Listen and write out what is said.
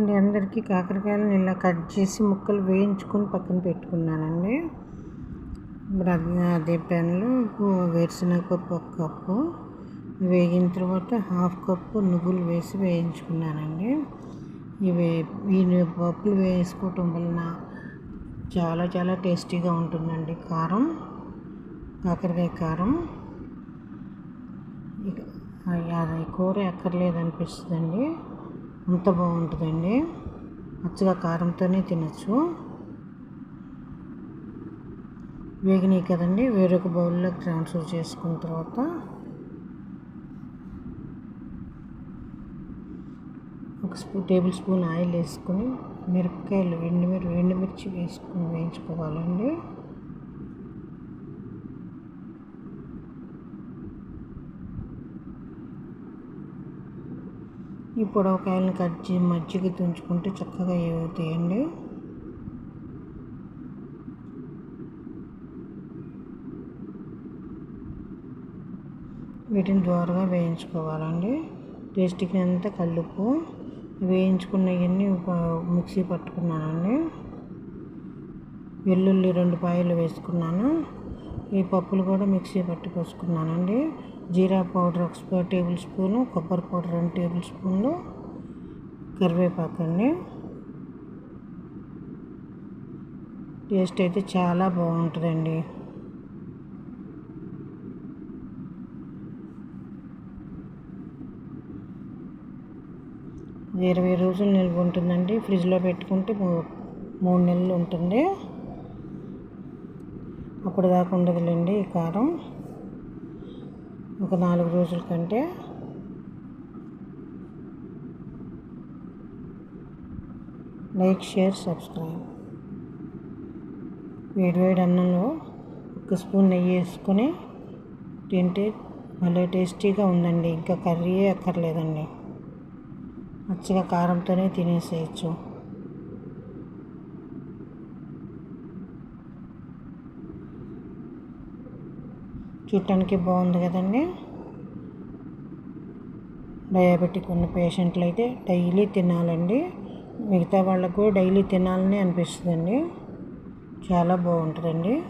అండి అందరికీ కాకరకాయలను ఇలా కట్ చేసి ముక్కలు వేయించుకొని పక్కన పెట్టుకున్నానండి. ఇప్పుడు అది అదే ప్యాన్లో వేరుశనగ పప్పు ఒక కప్పు వేగిన తర్వాత హాఫ్ కప్పు నువ్వులు వేసి వేయించుకున్నానండి. ఇవి ఈ పప్పులు వేసుకోవటం వలన చాలా చాలా టేస్టీగా ఉంటుందండి కారం కాకరకాయ కారం. అది కూర ఎక్కర్లేదు అనిపిస్తుందండి అంత బాగుంటుందండి. పచ్చగా కారంతోనే తినచ్చు. వేగినాయి కదండి వేరొక బౌల్లో ట్రాన్స్ఫర్ చేసుకున్న తర్వాత. ఒక స్పూన్ టేబుల్ స్పూన్ ఆయిల్ వేసుకొని మిరపకాయలు ఎండుమిర్ ఎండుమిర్చి వేసుకొని వేయించుకోవాలండి. ఈ పొడవకాయలను కట్ చేసి మజ్జిగ తుంచుకుంటే చక్కగా ఏమవుతాయండి? వీటిని ద్వారా వేయించుకోవాలండి. టేస్ట్కి అంతా కల్లుపు వేయించుకున్నవన్నీ మిక్సీ పట్టుకున్నానండి. వెల్లుల్లి రెండు పాయలు వేసుకున్నాను. ఈ పప్పులు కూడా మిక్సీ పట్టుకొసుకున్నానండి జీరా పౌడర్ ఒక టేబుల్ స్పూను కొబ్బరి పౌడర్ రెండు టేబుల్ స్పూన్లు కరివేపాకు అండి. టేస్ట్ అయితే చాలా బాగుంటుందండి. ఇరవై రోజులు నిల్వ ఉంటుందండి. ఫ్రిడ్జ్లో పెట్టుకుంటే మూడు నెలలు ఉంటుంది. అప్పుడు దాకా ఉండదులేండి ఈ కారం. ఒక నాలుగు రోజుల కంటే లైక్ షేర్ సబ్స్క్రైబ్. వేడివేడి అన్నంలో ఒక స్పూన్ నెయ్యి వేసుకొని తింటే భలే టేస్టీగా ఉందండి. ఇంకా కర్రీ అక్కర్లేదండి. మంచిగా కారంతోనే తినేసేయచ్చు. చూడటానికి బాగుంది కదండి. డయాబెటిక్ ఉన్న పేషెంట్లు అయితే డైలీ తినాలండి. మిగతా వాళ్ళకు డైలీ తినాలని అనిపిస్తుందండి. చాలా బాగుంటుందండి.